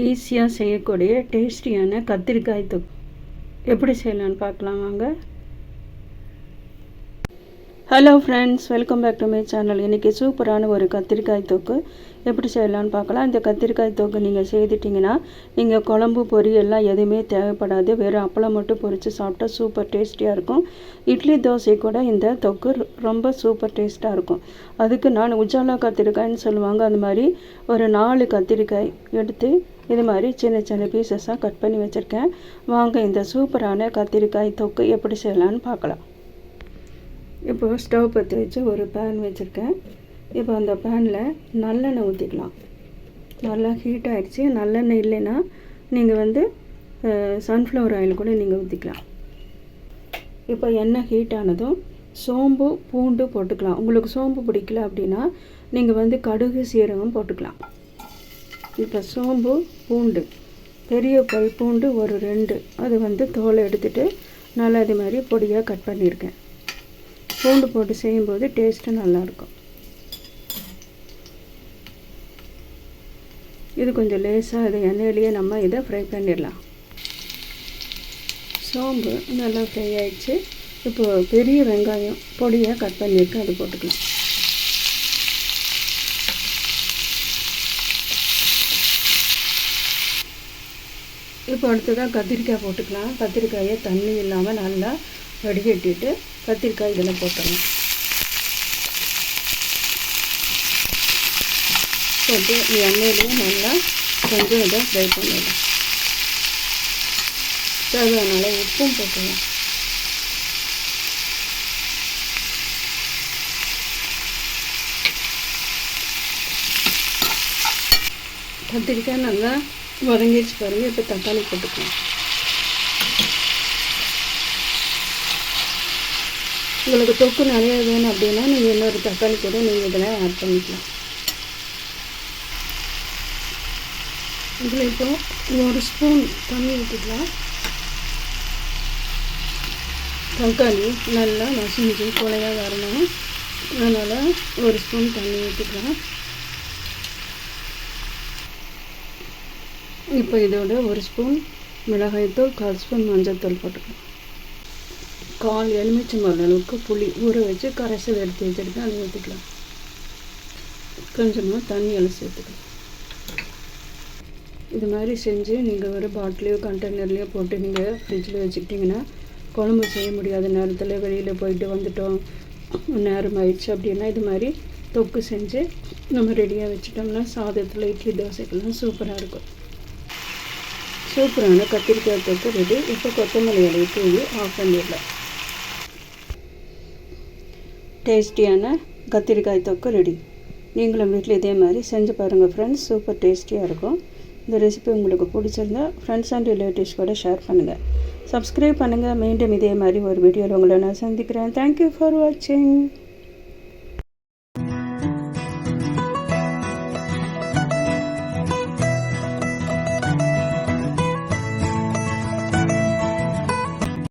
ஈஸியாக செய்யக்கூடிய டேஸ்டியான கத்திரிக்காய் தொக்கு. எப்படி செய்யலான்னு பார்க்கலாம் வாங்க. Hello friends welcome back to my channel இன்றைக்கி சூப்பரான ஒரு கத்திரிக்காய் தொக்கு. எப்படி செய்யலான்னு பார்க்கலாம். இந்த கத்திரிக்காய் தொக்கு நீங்கள் செய்துட்டிங்கன்னா நீங்கள் குழம்பு பொரியெல்லாம் எதுவுமே தேவைப்படாது. வெறும் அப்பளம் மட்டும் பொரித்து சாப்பிட்டா சூப்பர் டேஸ்டியாக இருக்கும். இட்லி தோசை கூட இந்த தொக்கு ரொம்ப சூப்பர் டேஸ்ட்டாக இருக்கும். அதுக்கு நான் உஜாலா கத்திரிக்காய்ன்னு சொல்லுவாங்க. அந்த மாதிரி ஒரு நாலு கத்திரிக்காய் எடுத்து இது மாதிரி சின்ன சின்ன பீசஸாக கட் பண்ணி வச்சுருக்கேன். வாங்க இந்த சூப்பரான கத்திரிக்காய் தொக்கு எப்படி செய்யலான்னு பார்க்கலாம். இப்போ ஸ்டவ் பற்றி வச்சு ஒரு பேன் வச்சுருக்கேன். இப்போ அந்த பேனில் நல்லெண்ணெய் ஊற்றிக்கலாம் நல்லா ஹீட் ஆகிடுச்சி நல்லெண்ணெய் இல்லைன்னா நீங்கள் வந்து சன்ஃப்ளவர் ஆயில் கூட நீங்கள் ஊற்றிக்கலாம் இப்போ எண்ணெய் ஹீட் ஆனதும் சோம்பு பூண்டு போட்டுக்கலாம். உங்களுக்கு சோம்பு பிடிக்கல அப்படின்னா நீங்கள் வந்து கடுகு சீரகம் போட்டுக்கலாம். இப்போ சோம்பு பூண்டு. பெரிய பல் பூண்டு ஒரு ரெண்டு. அது வந்து தோலை எடுத்துகிட்டு நல்லா இது மாதிரி பொடியாக கட் பண்ணியிருக்கேன். பூண்டு போட்டு செய்யும்போது டேஸ்ட்டு நல்லாயிருக்கும். இது கொஞ்சம் லேசாக இது எண்ணெயிலேயே நம்ம இதை ஃப்ரை பண்ணிடலாம். சோம்பு நல்லா ஃப்ரை ஆயிடுச்சு. இப்போது பெரிய வெங்காயம் பொடியாக கட் பண்ணியிருக்கேன் அது போட்டுக்கலாம். இப்போ அடுத்ததாக கத்திரிக்காய் போட்டுக்கலாம். கத்திரிக்காயை தண்ணி இல்லாமல் நல்லா வடிகட்டிட்டு கத்திரிக்காய் இதில் போட்டுடலாம் போட்டு எண்ணெயிலையும் நல்லா கொஞ்சம் இதை ஃப்ரை பண்ணிடலாம். தேவையானால உப்பும் போட்டுக்கலாம். கத்திரிக்காய் நல்லா வதங்கிடுச்சு பாருங்கள் இப்போ தக்காளி போட்டுக்கலாம். உங்களுக்கு தொக்கு நிறைய வேணும் அப்படின்னா நீங்கள் இன்னொரு தக்காளி கூட நீங்கள் இதில் ஆட் பண்ணிக்கலாம். இதில் இப்போ ஒரு ஸ்பூன் தண்ணி ஊற்றிக்கலாம் தக்காளி நல்லா மசிஞ்சு கொலையாக வரணும். அதனால் ஒரு ஸ்பூன் தண்ணி ஊற்றிக்கலாம் இப்போ இதோட ஒரு ஸ்பூன் மிளகாய்த்தூள் கால் ஸ்பூன் மஞ்சள்தூள் போட்டுக்கலாம். கால் எலுமிச்சம்பழம் அளவுக்கு புளி ஊற வச்சு கரைசல் எடுத்து வச்சுருக்கேன் அதை ஊற்றிக்கலாம் கொஞ்சமாக தண்ணி அலசி சேர்த்துக்கலாம் இது மாதிரி செஞ்சு நீங்கள் ஒரு பாட்டிலையோ கண்டெய்னர்லேயோ போட்டு நீங்கள் ஃப்ரிட்ஜில் வச்சுக்கிட்டிங்கன்னா குழம்பு செய்ய முடியாத நேரத்தில் வெளியில் போயிட்டு வந்துட்டோம் நேரம் ஆயிடுச்சு அப்படின்னா இது மாதிரி தொக்கு செஞ்சு நம்ம ரெடியாக வச்சுட்டோம்னா சாதத்தில் இட்லி தோசைக்கெல்லாம் சூப்பராக இருக்கும். சூப்பரான கத்திரிக்காய் தொக்கு ரெடி. இப்போ கொத்தமல்லி இலையை தூவி ஆஃப் பண்ணிடலாம். டேஸ்டியான கத்திரிக்காய் தொக்கு ரெடி. நீங்களும் வீட்டில் இதே மாதிரி செஞ்சு பாருங்கள் ஃப்ரெண்ட்ஸ் சூப்பர் டேஸ்டியாக இருக்கும். இந்த ரெசிபி உங்களுக்கு பிடிச்சிருந்தா ஃப்ரெண்ட்ஸ் அண்ட் ரிலேட்டிவ்ஸ் கூட ஷேர் பண்ணுங்கள் சப்ஸ்கிரைப் பண்ணுங்கள் மீண்டும் இதே மாதிரி ஒரு வீடியோவில் உங்களை நான் சந்திக்கிறேன். தேங்க்யூ ஃபார் வாட்சிங்